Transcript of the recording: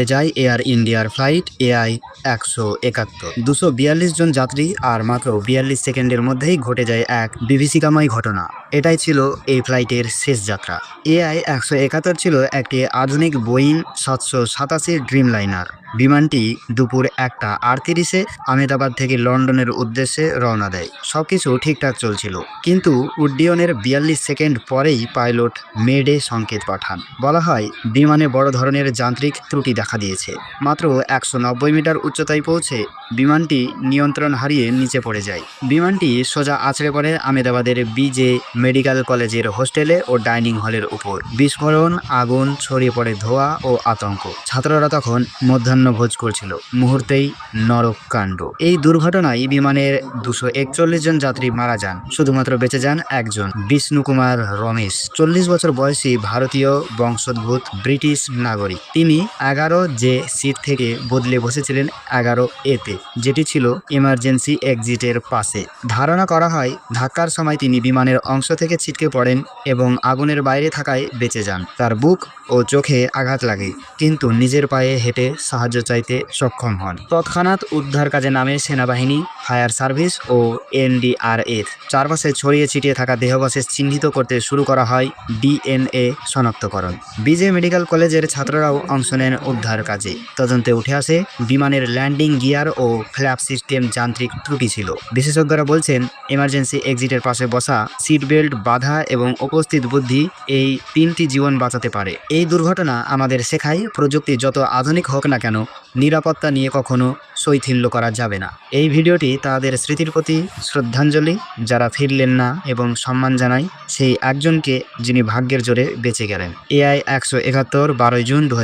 পড়ে যায় এয়ার ইন্ডিয়ার ফ্লাইট এআই একশো একাত্তর। দুশো বিয়াল্লিশ জন যাত্রী আর মাত্র বিয়াল্লিশ সেকেন্ডের মধ্যেই ঘটে যায় এক বিভীষিকাময় ঘটনা। এটাই ছিল এই ফ্লাইটের শেষ যাত্রা। এআই একশো একাত্তর ছিল একটি আধুনিক বোয়িং সাতশো সাতাশি ড্রিম লাইনার বিমানটি দুপুর একটা আটত্রিশে আহমেদাবাদ থেকে লন্ডনের উদ্দেশ্যে রওনা দেয়। সবকিছু ঠিকঠাক চলছিল। কিন্তু উড্ডয়নের বিয়াল্লিশ সেকেন্ড পরেই পাইলট মেডে সংকেত পাঠান। বলা হয়, বিমানে বড় ধরনের যান্ত্রিক ত্রুটি দেখা দিয়েছে। মাত্র একশো নব্বই মিটার উচ্চতায় পৌঁছে বিমানটি নিয়ন্ত্রণ হারিয়ে নিচে পড়ে যায়। বিমানটি সোজা আছড়ে পড়ে আহমেদাবাদের বিজে মেডিকেল কলেজের হোস্টেলে ও ডাইনিং হলের উপর। বিস্ফোরণ, আগুন, ছড়িয়ে পড়ে ধোঁয়া ও আতঙ্ক। ছাত্ররা তখন মধ্যাহ্নভোজ করছিল। মুহূর্তেই নরক কাণ্ড। এই দুর্ঘটনায় বিমানের দুশো একচল্লিশ জন যাত্রী মারা যান। শুধুমাত্র বেঁচে যান একজন, বিষ্ণু কুমার রমেশ। চল্লিশ বছর বয়সী ভারতীয় বংশোদ্ভূত ব্রিটিশ নাগরিক। তিনি এগারো যে সিট থেকে বদলে বসেছিলেন এগারো এতে যেটি ছিল ইমার্জেন্সি এক্সিটের পাশে। ধারণা করা হয়, ধাক্কার সময় তিনি বিমানের অংশ থেকে ছিটকে পড়েন এবং আগুনের বাইরে থাকায় বেঁচে যান। তার বুক ও চোখে আঘাত লাগে, কিন্তু নিজের পায়ে হেঁটে সাহায্য চাইতে সক্ষম হন। তৎক্ষণাৎ উদ্ধার কাজে নামে সেনাবাহিনী, ফায়ার সার্ভিস ও এনডিআরএফ চারপাশে ছড়িয়ে ছিটিয়ে থাকা দেহবশেষ চিহ্নিত করতে শুরু করা হয় ডিএনএ শনাক্তকরণ। বিজে মেডিকেল কলেজের ছাত্ররাও অংশ নেন উদ্ধার কাজে। তদন্তে উঠে আসে, বিমানের ল্যান্ডিং গিয়ার ও ফ্ল্যাপ সিস্টেম যান্ত্রিক ত্রুটি ছিল। বিশেষজ্ঞরা বলছেন, এমার্জেন্সি এক্সিটের পাশে বসা সিট বেল্ট বাধা এবং উপস্থিত বুদ্ধি এই তিনটি জীবন বাঁচাতে পারে। এই দুর্ঘটনা আমাদের শেখায়, প্রযুক্তি যত আধুনিক হোক না কেন নিরাপত্তা নিয়ে কখনো শৈথিল্য করা যাবে না। এই ভিডিওটি তাদের স্মৃতির প্রতি শ্রদ্ধাঞ্জলি, যারা ফিরলেন না এবং সম্মান জানাই সেই একজনকে যিনি ভাগ্যের জোরে বেঁচে গেলেন। এআই একশো একাত্তর বারোই জুন দু